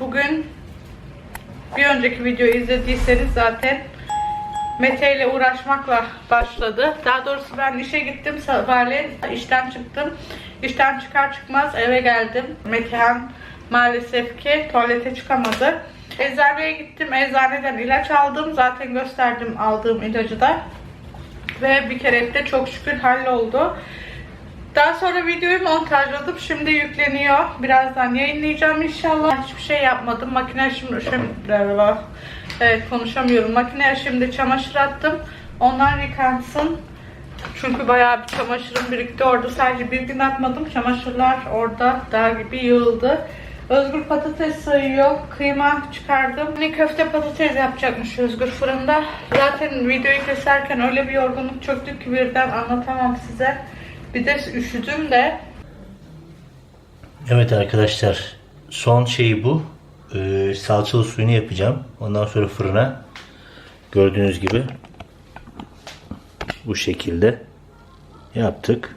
Bugün bir önceki videoyu izlediyseniz zaten Mete ile uğraşmakla başladı. Daha doğrusu ben işe gittim sabahleyin işten çıktım. İşten çıkar çıkmaz eve geldim. Metehan maalesef ki tuvalete çıkamadı. Eczaneye gittim. Eczaneden ilaç aldım. Zaten gösterdim aldığım ilacı da. Ve bir kere de çok şükür halloldu. Daha sonra videoyu montajladım. Şimdi yükleniyor. Birazdan yayınlayacağım inşallah. Hiçbir şey yapmadım. Makine şimdi, şimdi evet konuşamıyorum. Makineye şimdi çamaşır attım. Onlar yıkansın. Çünkü bayağı bir çamaşırım birikti orada. Sadece bir gün atmadım. Çamaşırlar orada dağ gibi yığıldı. Özgür patates sayıyor. Kıyma çıkardım. Hani köfte patates yapacakmış Özgür fırında. Zaten videoyu keserken öyle bir yorgunluk çöktü ki birden anlatamam size. Bir de üşüdüm de. Evet arkadaşlar son şey bu. Ee, salçalı suyunu yapacağım. Ondan sonra fırına gördüğünüz gibi bu şekilde yaptık.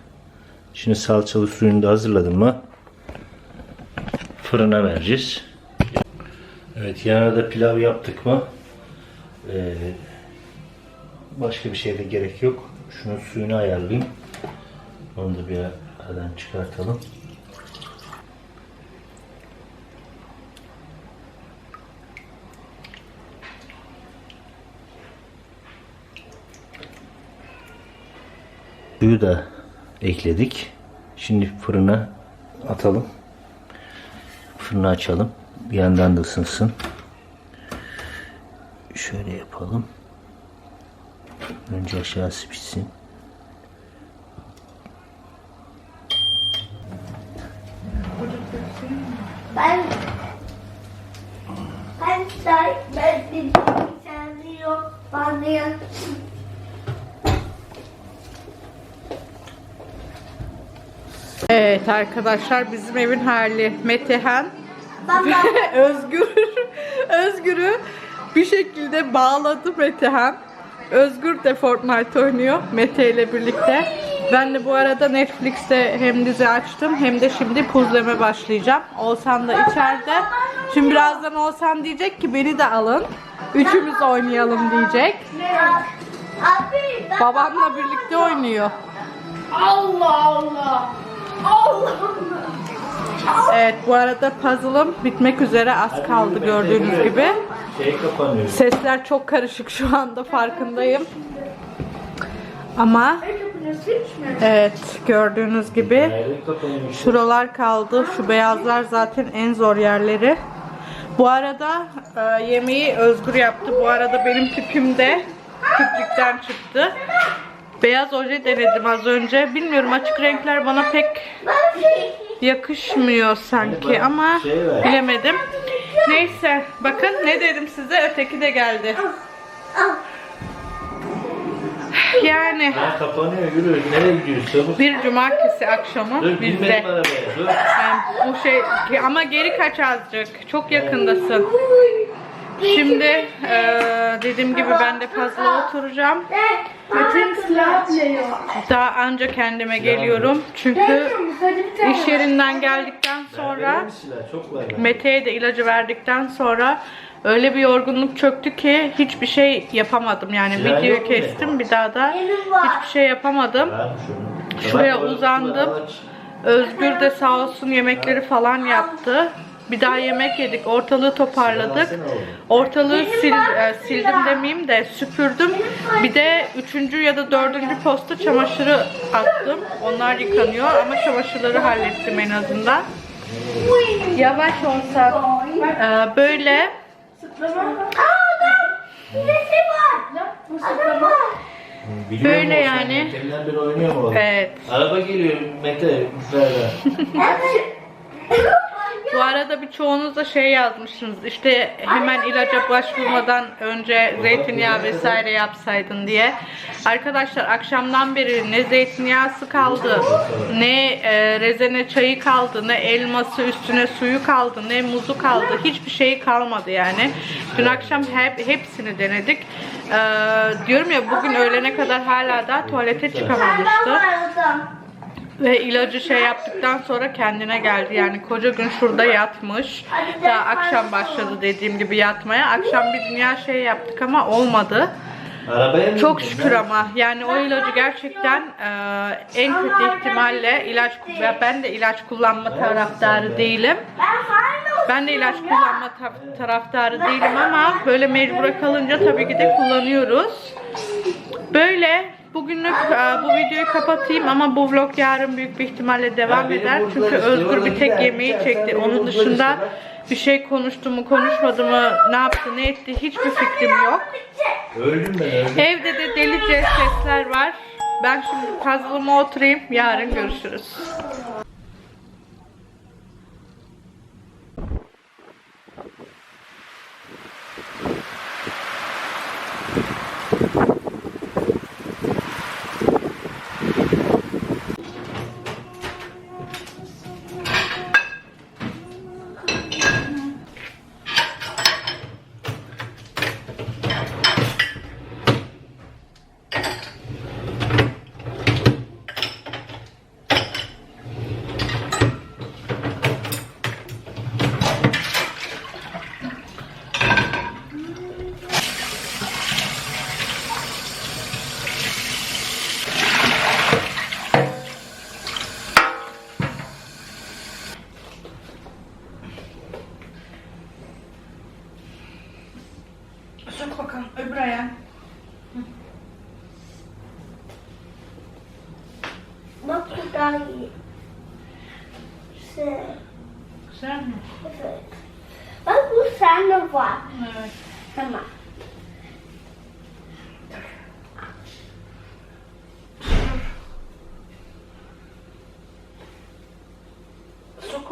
Şimdi salçalı suyunu da hazırladım mı fırına vereceğiz. Evet yanına da pilav yaptık mı ee, başka bir şeye de gerek yok. Şunun suyunu ayarlayayım. Onu da bir aradan çıkartalım. Suyu da ekledik. Şimdi fırına atalım. Fırını açalım. Bir yandan da ısınsın. Şöyle yapalım. Önce aşağısı pişsin. Ben ben say ben bir seviyor bana Evet arkadaşlar bizim evin hali Metehan baba Özgür Özgür'ü bir şekilde bağladı Metehan. Özgür de Fortnite oynuyor Mete ile birlikte. Ben de bu arada Netflix'te hem dizi açtım hem de şimdi puzleme başlayacağım. Oğuzhan da içeride. Şimdi birazdan Oğuzhan diyecek ki beni de alın. Üçümüz oynayalım diyecek. Babamla birlikte oynuyor. Allah Allah Evet bu arada puzzle'ım bitmek üzere az kaldı gördüğünüz gibi. Sesler çok karışık şu anda farkındayım. Ama evet gördüğünüz gibi şuralar kaldı. Şu beyazlar zaten en zor yerleri. Bu arada e, yemeği Özgür yaptı. Bu arada benim tipim de küplükten çıktı. Beyaz oje denedim az önce. Bilmiyorum açık renkler bana pek yakışmıyor sanki ama bilemedim. Neyse bakın ne dedim size öteki de geldi. Yani Ha kapanıyor yürü. Nereye gidiyorsun? Bir cumartesi akşamı Dur bizde. arabaya. Dur. Yani bu şey ama geri kaç azıcık. Çok yakındasın. Şimdi eee, dediğim gibi ben de fazla oturacağım. Daha anca kendime geliyorum. Çünkü iş yerinden geldikten sonra. Mete'ye de ilacı verdikten sonra öyle bir yorgunluk çöktü ki hiçbir şey yapamadım. Yani videoyu kestim bir daha da hiçbir şey yapamadım. Şuraya uzandım. Özgür de sağ olsun yemekleri falan yaptı. Bir daha yemek yedik. Ortalığı toparladık. Ortalığı sil, e, sildim demeyeyim de süpürdüm. Bir de üçüncü ya da dördüncü posta çamaşırı attım. Onlar yıkanıyor ama çamaşırları hallettim en azından. Yavaş olsa e, böyle. Biliyor Böyle musun yani. Deminden beri oynuyor mu? evet. Araba geliyor Mete. Müsaade. Bu arada birçoğunuz da şey yazmışsınız işte hemen ilaca başvurmadan önce zeytinyağı vesaire yapsaydın diye. Arkadaşlar akşamdan beri ne zeytinyağısı kaldı, ne e, rezene çayı kaldı, ne elması üstüne suyu kaldı, ne muzu kaldı. Hiçbir şey kalmadı yani. Dün akşam hep hepsini denedik. E, diyorum ya bugün öğlene kadar hala da tuvalete çıkamamıştı. Ve ilacı şey yaptıktan sonra kendine geldi. Yani koca gün şurada yatmış. Daha akşam başladı dediğim gibi yatmaya. Akşam bir dünya şey yaptık ama olmadı. Arabaya Çok şükür ama yani o ilacı gerçekten e, en kötü ihtimalle ilaç ve ben de ilaç kullanma taraftarı değilim. Ben de ilaç kullanma ta- taraftarı değilim ama böyle mecbura kalınca tabii ki de kullanıyoruz. Böyle bugünlük e, bu videoyu kapatayım ama bu vlog yarın büyük bir ihtimalle devam eder. Çünkü Özgür bir tek yemeği çekti. Onun dışında bir şey konuştu mu konuşmadı mı ne yaptı ne etti hiçbir fikrim yok. Öldüm ben öldüm. Evde de delice sesler var. Ben şimdi puzzle'ıma oturayım. Yarın görüşürüz. Sok bakalım öbür ayağın. Bak bu daha iyi. Şey, Güzel mi? evet. Bak bu sende var. Evet. Tamam.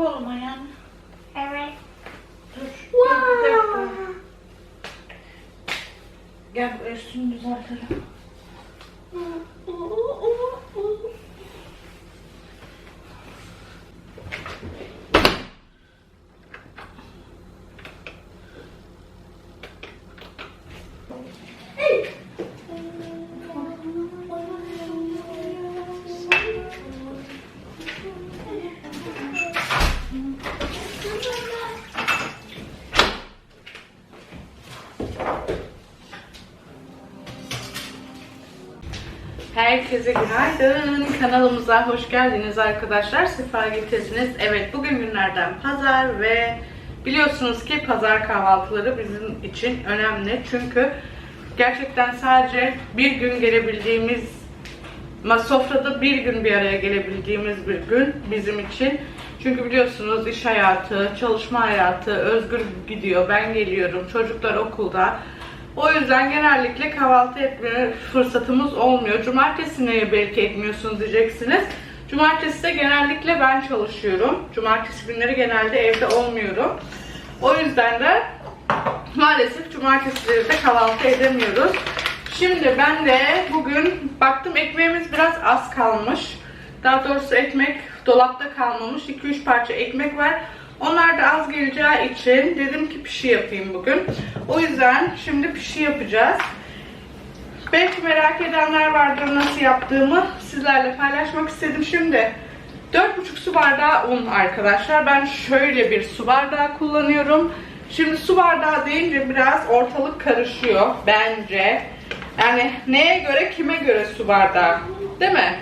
Ayağını. Evet. Dur. Wow. Gel bu üstünü düzeltelim. Herkese günaydın. Kanalımıza hoş geldiniz arkadaşlar. Sefa getirdiniz. Evet bugün günlerden pazar ve biliyorsunuz ki pazar kahvaltıları bizim için önemli. Çünkü gerçekten sadece bir gün gelebildiğimiz sofrada bir gün bir araya gelebildiğimiz bir gün bizim için. Çünkü biliyorsunuz iş hayatı, çalışma hayatı, özgür gidiyor, ben geliyorum, çocuklar okulda. O yüzden genellikle kahvaltı etme fırsatımız olmuyor. Cumartesi neye belki etmiyorsunuz diyeceksiniz. Cumartesi de genellikle ben çalışıyorum. Cumartesi günleri genelde evde olmuyorum. O yüzden de maalesef cumartesileri de kahvaltı edemiyoruz. Şimdi ben de bugün baktım ekmeğimiz biraz az kalmış. Daha doğrusu ekmek dolapta kalmamış. 2-3 parça ekmek var. Onlar da az geleceği için dedim ki pişi yapayım bugün. O yüzden şimdi pişi yapacağız. Belki merak edenler vardır nasıl yaptığımı sizlerle paylaşmak istedim. Şimdi 4,5 su bardağı un arkadaşlar. Ben şöyle bir su bardağı kullanıyorum. Şimdi su bardağı deyince biraz ortalık karışıyor bence. Yani neye göre kime göre su bardağı değil mi?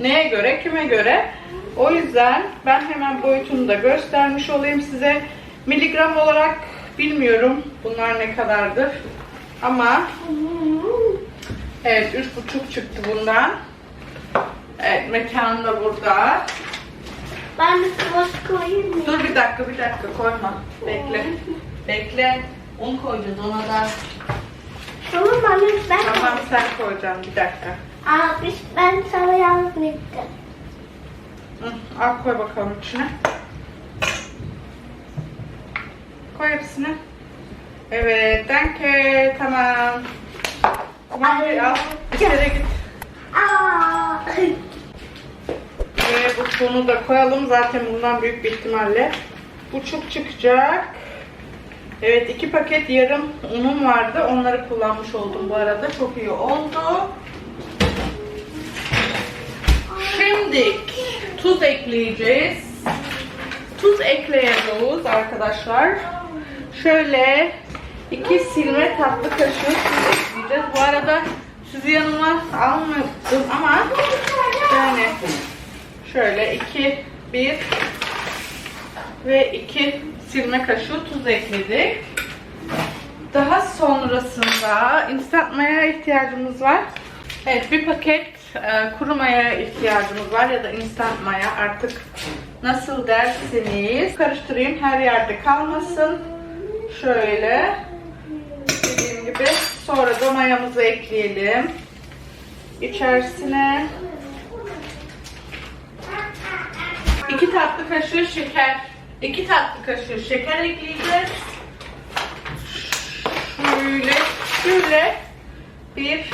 Neye göre kime göre? O yüzden ben hemen boyutunu da göstermiş olayım size. Miligram olarak bilmiyorum bunlar ne kadardır. Ama evet 3,5 çıktı bundan. Evet mekan da burada. Ben de kıvaç koyayım mı? Dur bir dakika bir dakika koyma. Bekle. Bekle. Un koyacağız ona da. Tamam anne ben. Tamam sen koyacaksın bir dakika. Aa, biz, ben sana yardım ettim. Hı, al koy bakalım içine. Koy hepsini. Evet, danke. Tamam. Tamam, bir al. Kere git. Aa. Ve bu sonu da koyalım. Zaten bundan büyük bir ihtimalle buçuk çıkacak. Evet, iki paket yarım unum vardı. Onları kullanmış oldum bu arada. Çok iyi oldu. Şimdi tuz ekleyeceğiz. Tuz ekleyeceğiz arkadaşlar. Şöyle iki silme tatlı kaşığı tuz ekleyeceğiz. Bu arada sizi yanıma almadım ama yani şöyle iki, bir ve iki silme kaşığı tuz ekledik. Daha sonrasında instant maya ihtiyacımız var. Evet bir paket kuru maya ihtiyacımız var ya da instant maya artık nasıl derseniz. Karıştırayım her yerde kalmasın. Şöyle dediğim gibi sonra da mayamızı ekleyelim. İçerisine 2 tatlı kaşığı şeker 2 tatlı kaşığı şeker ekleyeceğiz. Şöyle, şöyle bir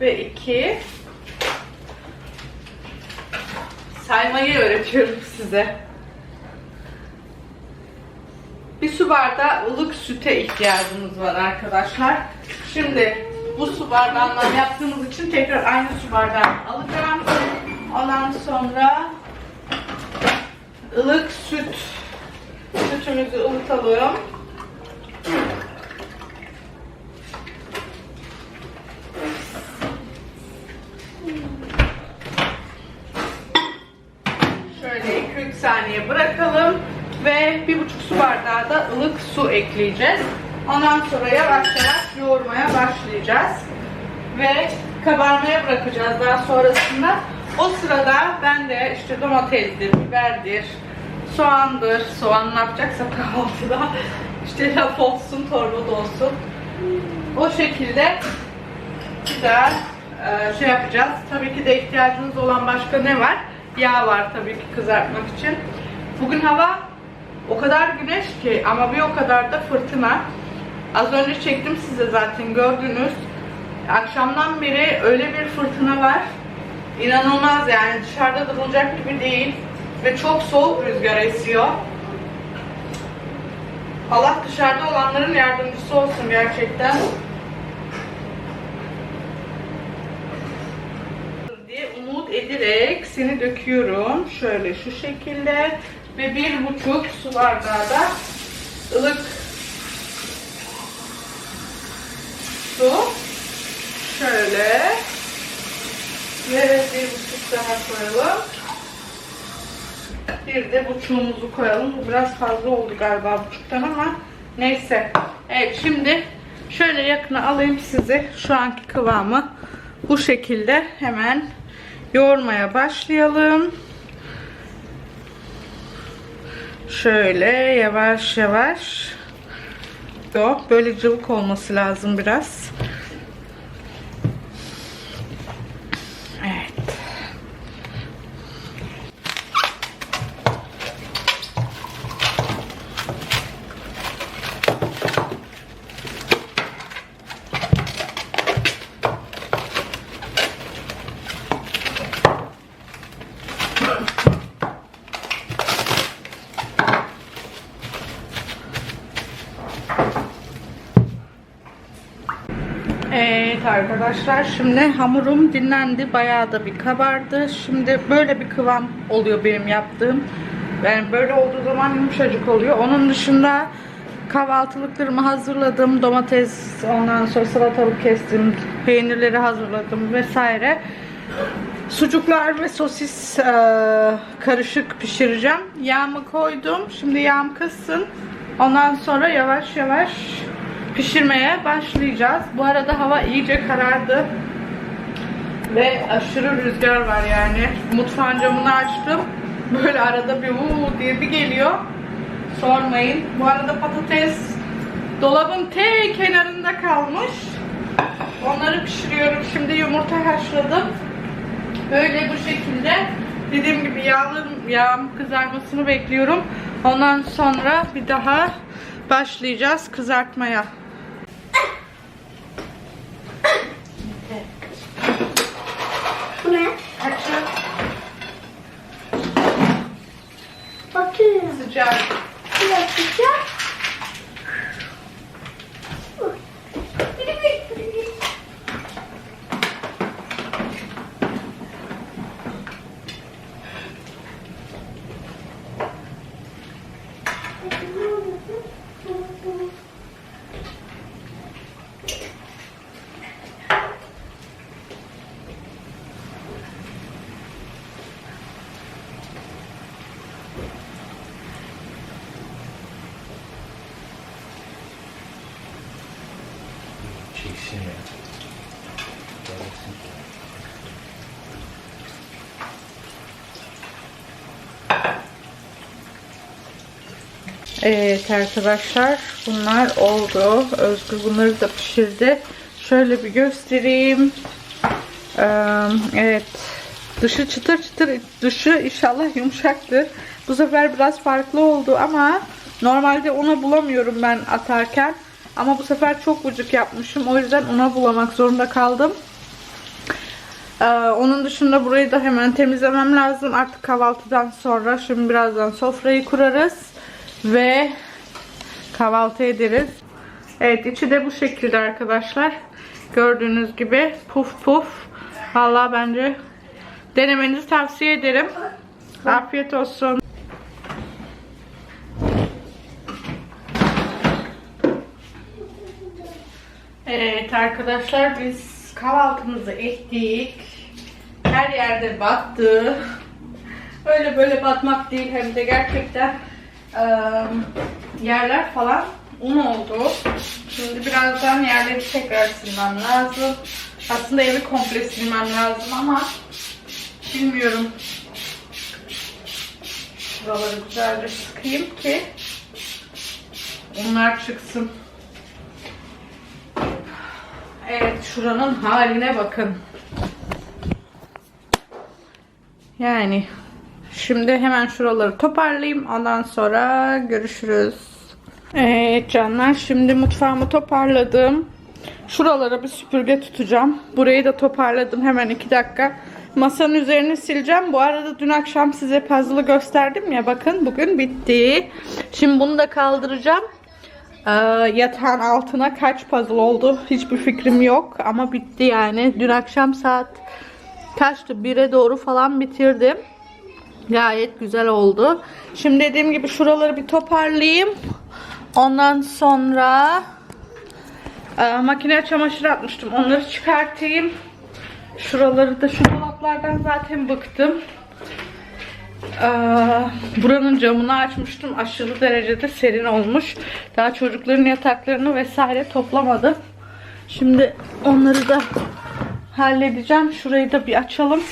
ve iki saymayı öğretiyorum size. Bir su bardağı ılık süte ihtiyacımız var arkadaşlar. Şimdi bu su bardağından yaptığımız için tekrar aynı su bardağını alacağım. Ondan sonra ılık süt sütümüzü ılıtalım. Şöyle 2-3 saniye bırakalım ve bir buçuk su bardağı da ılık su ekleyeceğiz. Ondan sonra yavaş yavaş yoğurmaya başlayacağız ve kabarmaya bırakacağız daha sonrasında. O sırada ben de işte domatesdir, biberdir, soğandır, soğan ne yapacaksa kahvaltıda işte laf olsun, torba olsun. O şekilde güzel şey yapacağız. Tabii ki de ihtiyacınız olan başka ne var? Yağ var tabii ki kızartmak için. Bugün hava o kadar güneş ki ama bir o kadar da fırtına. Az önce çektim size zaten gördünüz. Akşamdan beri öyle bir fırtına var. İnanılmaz yani dışarıda durulacak gibi değil. Ve çok soğuk rüzgar esiyor. Allah dışarıda olanların yardımcısı olsun gerçekten. Umut ederek seni döküyorum. Şöyle şu şekilde ve bir buçuk su bardağı da ılık su. Şöyle ve bir buçuk daha koyalım. Bir de buçuğumuzu koyalım. Bu biraz fazla oldu galiba buçuktan ama neyse. Evet şimdi şöyle yakına alayım sizi. Şu anki kıvamı bu şekilde hemen yoğurmaya başlayalım. Şöyle yavaş yavaş. Yok böyle cıvık olması lazım biraz. Evet. Arkadaşlar şimdi hamurum dinlendi bayağı da bir kabardı. Şimdi böyle bir kıvam oluyor benim yaptığım. Yani böyle olduğu zaman yumuşacık oluyor. Onun dışında kahvaltılıklarımı hazırladım domates ondan sonra salatalık kestim peynirleri hazırladım vesaire. Sucuklar ve sosis eee, karışık pişireceğim. Yağımı koydum. Şimdi yağım kızsın. Ondan sonra yavaş yavaş pişirmeye başlayacağız. Bu arada hava iyice karardı. Ve aşırı rüzgar var yani. Mutfağın camını açtım. Böyle arada bir uuu diye bir geliyor. Sormayın. Bu arada patates dolabın te kenarında kalmış. Onları pişiriyorum. Şimdi yumurta haşladım. Böyle bu şekilde dediğim gibi yağlı yağım kızarmasını bekliyorum. Ondan sonra bir daha başlayacağız kızartmaya. Bu ne? Açın. Bakıyorum. Sıcak. Bir dakika. Çeksin ya. Gelsin. Evet arkadaşlar bunlar oldu. Özgür bunları da pişirdi. Şöyle bir göstereyim. Evet. Dışı çıtır çıtır, dışı inşallah yumuşaktır. Bu sefer biraz farklı oldu ama normalde una bulamıyorum ben atarken. Ama bu sefer çok vıcık yapmışım. O yüzden una bulamak zorunda kaldım. Onun dışında burayı da hemen temizlemem lazım. Artık kahvaltıdan sonra. Şimdi birazdan sofrayı kurarız. Ve kahvaltı ederiz. Evet içi de bu şekilde arkadaşlar. Gördüğünüz gibi puf puf. Vallahi bence denemenizi tavsiye ederim. Afiyet olsun. Evet arkadaşlar biz kahvaltımızı ettik. Her yerde battı. Öyle böyle batmak değil hem de gerçekten yerler falan un oldu. Şimdi birazdan yerleri tekrar silmem lazım. Aslında evi komple silmem lazım ama bilmiyorum. Şuraları güzelce sıkayım ki onlar çıksın. Evet şuranın haline bakın. Yani şimdi hemen şuraları toparlayayım. Ondan sonra görüşürüz. Evet canlar şimdi mutfağımı toparladım. Şuralara bir süpürge tutacağım. Burayı da toparladım hemen 2 dakika. Masanın üzerini sileceğim. Bu arada dün akşam size puzzle'ı gösterdim ya. Bakın bugün bitti. Şimdi bunu da kaldıracağım. Ee, yatağın altına kaç puzzle oldu hiçbir fikrim yok ama bitti yani. Dün akşam saat kaçtı? 1'e doğru falan bitirdim. Gayet güzel oldu. Şimdi dediğim gibi şuraları bir toparlayayım. Ondan sonra e, makineye çamaşır atmıştım. Onları çıkartayım. Şuraları da şu dolaplardan zaten bıktım. Ee, buranın camını açmıştım. Aşırı derecede serin olmuş. Daha çocukların yataklarını vesaire toplamadım. Şimdi onları da halledeceğim. Şurayı da bir açalım.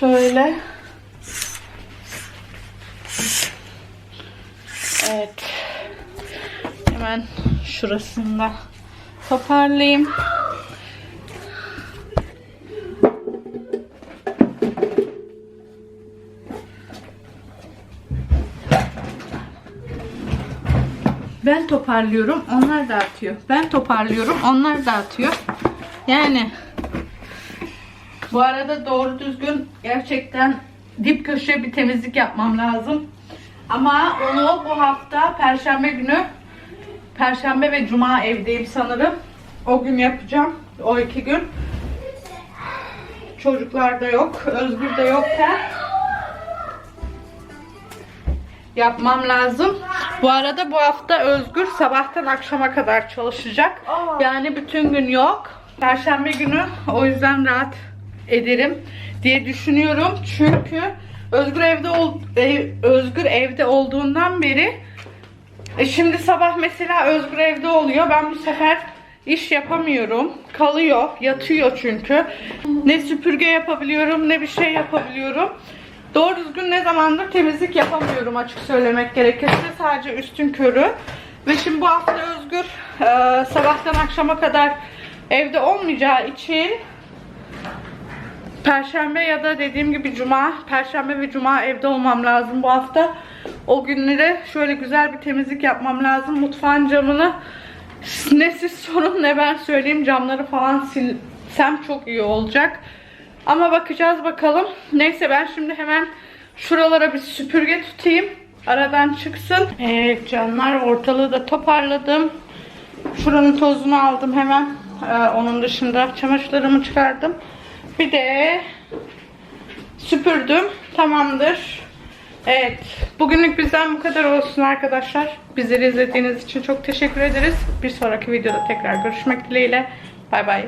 Şöyle. Evet. Hemen şurasını da toparlayayım. Ben toparlıyorum, onlar dağıtıyor. Ben toparlıyorum, onlar dağıtıyor. Yani bu arada doğru düzgün gerçekten dip köşe bir temizlik yapmam lazım. Ama onu bu hafta perşembe günü perşembe ve cuma evdeyim sanırım. O gün yapacağım. O iki gün. Çocuklar da yok. Özgür de yokken yapmam lazım. Bu arada bu hafta Özgür sabahtan akşama kadar çalışacak. Yani bütün gün yok. Perşembe günü o yüzden rahat ederim diye düşünüyorum. Çünkü Özgür evde ol, ev- Özgür evde olduğundan beri e şimdi sabah mesela Özgür evde oluyor. Ben bu sefer iş yapamıyorum. Kalıyor. Yatıyor çünkü. Ne süpürge yapabiliyorum ne bir şey yapabiliyorum. Doğru düzgün ne zamandır temizlik yapamıyorum açık söylemek gerekirse. Sadece üstün körü. Ve şimdi bu hafta Özgür e, sabahtan akşama kadar evde olmayacağı için Perşembe ya da dediğim gibi cuma, perşembe ve cuma evde olmam lazım bu hafta. O günlere şöyle güzel bir temizlik yapmam lazım. Mutfağın camını ne siz sorun ne ben söyleyeyim camları falan silsem çok iyi olacak. Ama bakacağız bakalım. Neyse ben şimdi hemen şuralara bir süpürge tutayım. Aradan çıksın. Evet canlar ortalığı da toparladım. Şuranın tozunu aldım hemen. Ee, onun dışında çamaşırlarımı çıkardım. Bir de süpürdüm. Tamamdır. Evet. Bugünlük bizden bu kadar olsun arkadaşlar. Bizleri izlediğiniz için çok teşekkür ederiz. Bir sonraki videoda tekrar görüşmek dileğiyle. Bay bay.